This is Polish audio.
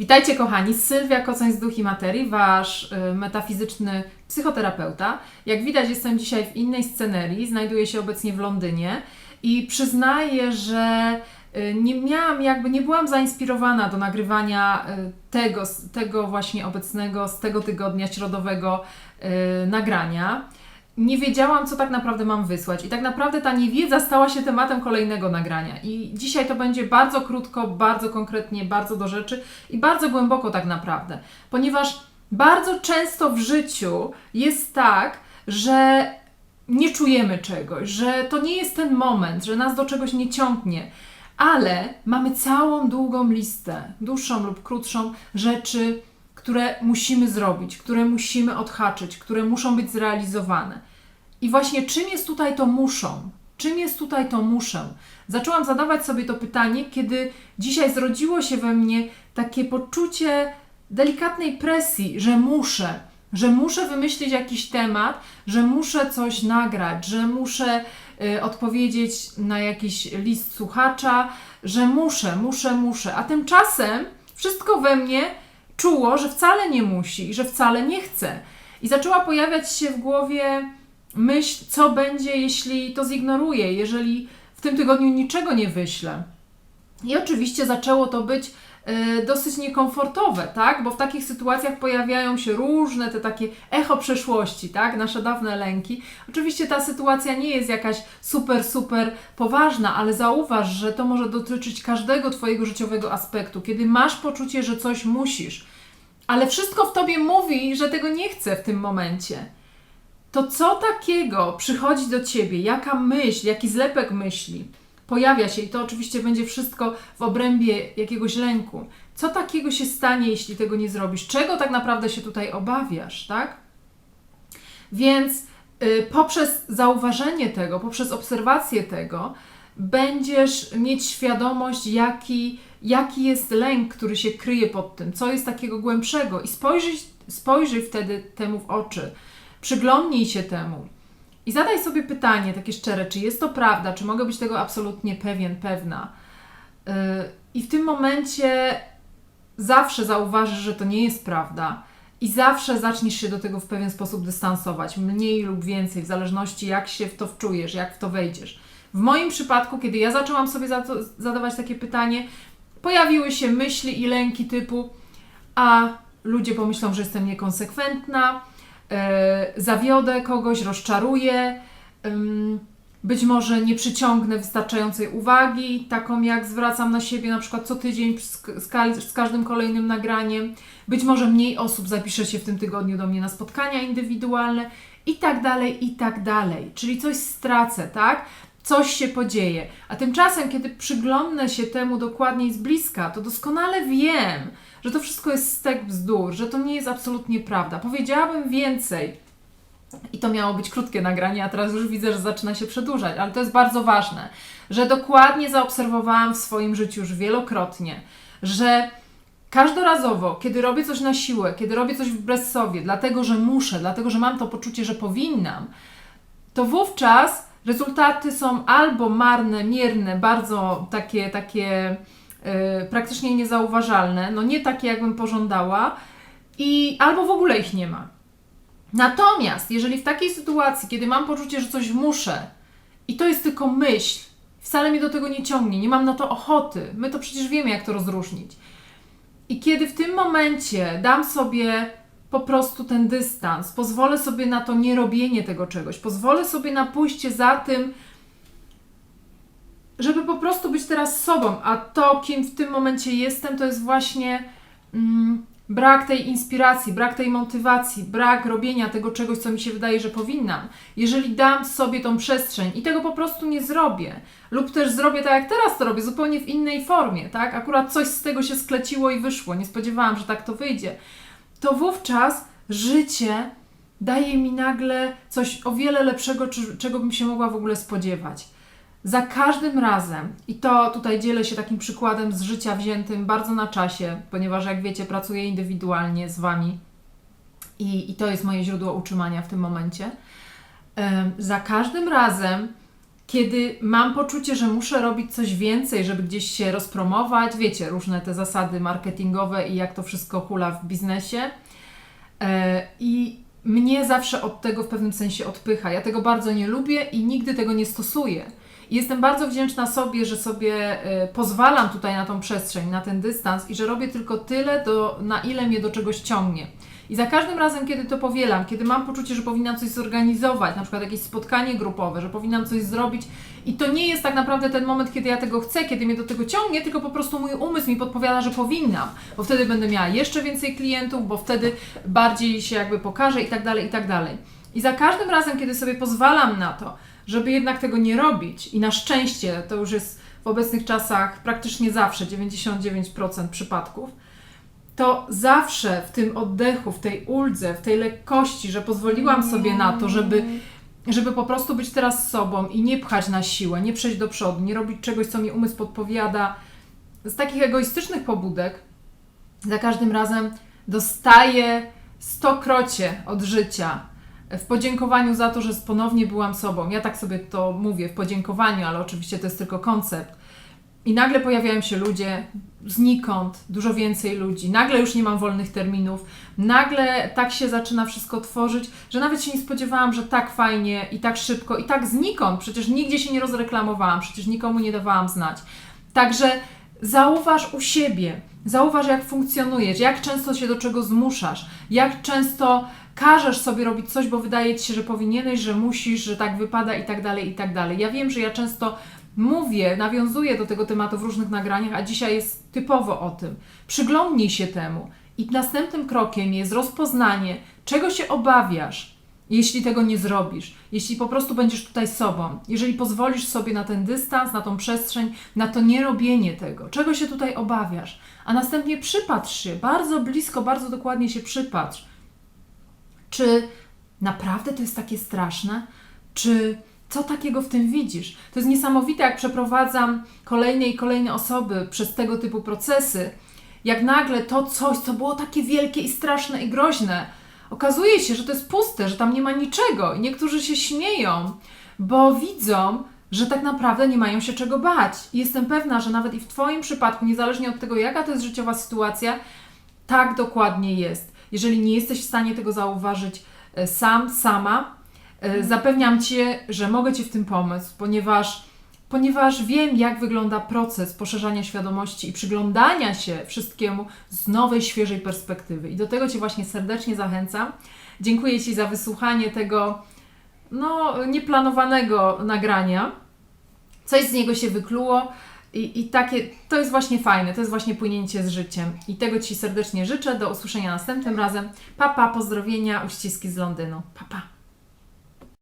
Witajcie kochani, Sylwia Kocoń z Duch i Materii, Wasz y, metafizyczny psychoterapeuta. Jak widać jestem dzisiaj w innej scenerii, znajduję się obecnie w Londynie i przyznaję, że y, nie miałam, jakby nie byłam zainspirowana do nagrywania y, tego, tego właśnie obecnego, z tego tygodnia środowego nagrania nie wiedziałam, co tak naprawdę mam wysłać. I tak naprawdę ta niewiedza stała się tematem kolejnego nagrania. I dzisiaj to będzie bardzo krótko, bardzo konkretnie, bardzo do rzeczy i bardzo głęboko tak naprawdę. Ponieważ bardzo często w życiu jest tak, że nie czujemy czegoś, że to nie jest ten moment, że nas do czegoś nie ciągnie. Ale mamy całą długą listę, dłuższą lub krótszą, rzeczy, które musimy zrobić, które musimy odhaczyć, które muszą być zrealizowane. I właśnie czym jest tutaj to muszą? Czym jest tutaj to muszę? Zaczęłam zadawać sobie to pytanie, kiedy dzisiaj zrodziło się we mnie takie poczucie delikatnej presji, że muszę, że muszę wymyślić jakiś temat, że muszę coś nagrać, że muszę y, odpowiedzieć na jakiś list słuchacza, że muszę, muszę, muszę. A tymczasem wszystko we mnie czuło, że wcale nie musi że wcale nie chce. I zaczęła pojawiać się w głowie myśl, co będzie, jeśli to zignoruję, jeżeli w tym tygodniu niczego nie wyślę. I oczywiście zaczęło to być y, dosyć niekomfortowe, tak? Bo w takich sytuacjach pojawiają się różne te takie echo przeszłości, tak? Nasze dawne lęki. Oczywiście ta sytuacja nie jest jakaś super, super poważna, ale zauważ, że to może dotyczyć każdego Twojego życiowego aspektu, kiedy masz poczucie, że coś musisz, ale wszystko w Tobie mówi, że tego nie chce w tym momencie to co takiego przychodzi do ciebie, jaka myśl, jaki zlepek myśli pojawia się, i to oczywiście będzie wszystko w obrębie jakiegoś lęku. Co takiego się stanie, jeśli tego nie zrobisz? Czego tak naprawdę się tutaj obawiasz, tak? Więc y, poprzez zauważenie tego, poprzez obserwację tego, będziesz mieć świadomość, jaki, jaki jest lęk, który się kryje pod tym, co jest takiego głębszego, i spojrzyj, spojrzyj wtedy temu w oczy Przyglądnij się temu i zadaj sobie pytanie takie szczere, czy jest to prawda, czy mogę być tego absolutnie pewien, pewna. Yy, I w tym momencie zawsze zauważysz, że to nie jest prawda. I zawsze zaczniesz się do tego w pewien sposób dystansować, mniej lub więcej, w zależności jak się w to wczujesz, jak w to wejdziesz. W moim przypadku, kiedy ja zaczęłam sobie zadawać takie pytanie, pojawiły się myśli i lęki typu: A ludzie pomyślą, że jestem niekonsekwentna, zawiodę kogoś, rozczaruję, być może nie przyciągnę wystarczającej uwagi, taką jak zwracam na siebie na przykład co tydzień z, z każdym kolejnym nagraniem. Być może mniej osób zapisze się w tym tygodniu do mnie na spotkania indywidualne i tak dalej, i tak dalej. Czyli coś stracę, tak? Coś się podzieje. A tymczasem, kiedy przyglądnę się temu dokładniej z bliska, to doskonale wiem, że to wszystko jest stek bzdur, że to nie jest absolutnie prawda. Powiedziałabym więcej. I to miało być krótkie nagranie, a teraz już widzę, że zaczyna się przedłużać, ale to jest bardzo ważne, że dokładnie zaobserwowałam w swoim życiu już wielokrotnie, że każdorazowo, kiedy robię coś na siłę, kiedy robię coś wbrew sobie, dlatego że muszę, dlatego że mam to poczucie, że powinnam, to wówczas rezultaty są albo marne, mierne, bardzo takie, takie praktycznie niezauważalne, no nie takie, jakbym pożądała, i albo w ogóle ich nie ma. Natomiast, jeżeli w takiej sytuacji, kiedy mam poczucie, że coś muszę, i to jest tylko myśl, wcale mnie do tego nie ciągnie, nie mam na to ochoty, my to przecież wiemy, jak to rozróżnić. I kiedy w tym momencie dam sobie po prostu ten dystans, pozwolę sobie na to nierobienie tego czegoś, pozwolę sobie na pójście za tym, żeby po prostu być teraz sobą, a to, kim w tym momencie jestem, to jest właśnie mm, brak tej inspiracji, brak tej motywacji, brak robienia tego czegoś, co mi się wydaje, że powinnam. Jeżeli dam sobie tą przestrzeń i tego po prostu nie zrobię, lub też zrobię tak, jak teraz to robię, zupełnie w innej formie, tak? Akurat coś z tego się skleciło i wyszło, nie spodziewałam, że tak to wyjdzie, to wówczas życie daje mi nagle coś o wiele lepszego, czego bym się mogła w ogóle spodziewać. Za każdym razem, i to tutaj dzielę się takim przykładem z życia wziętym bardzo na czasie, ponieważ jak wiecie, pracuję indywidualnie z Wami i, i to jest moje źródło utrzymania w tym momencie. Za każdym razem, kiedy mam poczucie, że muszę robić coś więcej, żeby gdzieś się rozpromować, wiecie, różne te zasady marketingowe i jak to wszystko hula w biznesie. E, I mnie zawsze od tego w pewnym sensie odpycha. Ja tego bardzo nie lubię i nigdy tego nie stosuję. I jestem bardzo wdzięczna sobie, że sobie e, pozwalam tutaj na tą przestrzeń, na ten dystans i że robię tylko tyle, do, na ile mnie do czegoś ciągnie. I za każdym razem, kiedy to powielam, kiedy mam poczucie, że powinnam coś zorganizować, na przykład jakieś spotkanie grupowe, że powinnam coś zrobić, i to nie jest tak naprawdę ten moment, kiedy ja tego chcę, kiedy mnie do tego ciągnie, tylko po prostu mój umysł mi podpowiada, że powinnam, bo wtedy będę miała jeszcze więcej klientów, bo wtedy bardziej się jakby pokaże i tak dalej, i tak dalej. I za każdym razem, kiedy sobie pozwalam na to, żeby jednak tego nie robić, i na szczęście to już jest w obecnych czasach praktycznie zawsze 99% przypadków, to zawsze w tym oddechu, w tej uldze, w tej lekkości, że pozwoliłam sobie na to, żeby, żeby po prostu być teraz sobą i nie pchać na siłę, nie przejść do przodu, nie robić czegoś, co mi umysł podpowiada, z takich egoistycznych pobudek, za każdym razem dostaję stokrocie od życia w podziękowaniu za to, że ponownie byłam sobą. Ja tak sobie to mówię w podziękowaniu, ale oczywiście to jest tylko koncept. I nagle pojawiają się ludzie znikąd, dużo więcej ludzi. Nagle już nie mam wolnych terminów. Nagle tak się zaczyna wszystko tworzyć, że nawet się nie spodziewałam, że tak fajnie i tak szybko i tak znikąd. Przecież nigdzie się nie rozreklamowałam, przecież nikomu nie dawałam znać. Także zauważ u siebie, zauważ jak funkcjonujesz, jak często się do czego zmuszasz, jak często każesz sobie robić coś, bo wydaje ci się, że powinieneś, że musisz, że tak wypada i tak dalej, i tak dalej. Ja wiem, że ja często mówię, nawiązuję do tego tematu w różnych nagraniach, a dzisiaj jest typowo o tym. Przyglądnij się temu. I następnym krokiem jest rozpoznanie, czego się obawiasz, jeśli tego nie zrobisz, jeśli po prostu będziesz tutaj sobą, jeżeli pozwolisz sobie na ten dystans, na tą przestrzeń, na to nierobienie tego, czego się tutaj obawiasz, a następnie przypatrz się, bardzo blisko, bardzo dokładnie się przypatrz. Czy naprawdę to jest takie straszne? Czy co takiego w tym widzisz? To jest niesamowite, jak przeprowadzam kolejne i kolejne osoby przez tego typu procesy, jak nagle to coś, co było takie wielkie i straszne i groźne, okazuje się, że to jest puste, że tam nie ma niczego. I niektórzy się śmieją, bo widzą, że tak naprawdę nie mają się czego bać. I jestem pewna, że nawet i w Twoim przypadku, niezależnie od tego, jaka to jest życiowa sytuacja, tak dokładnie jest. Jeżeli nie jesteś w stanie tego zauważyć e, sam, sama, zapewniam Cię, że mogę Ci w tym pomóc, ponieważ, ponieważ wiem, jak wygląda proces poszerzania świadomości i przyglądania się wszystkiemu z nowej, świeżej perspektywy. I do tego Cię właśnie serdecznie zachęcam. Dziękuję Ci za wysłuchanie tego no, nieplanowanego nagrania. Coś z niego się wykluło. I, I takie, to jest właśnie fajne, to jest właśnie płynięcie z życiem. I tego Ci serdecznie życzę. Do usłyszenia następnym razem. Papa, pa, pozdrowienia, uściski z Londynu. Papa. Pa.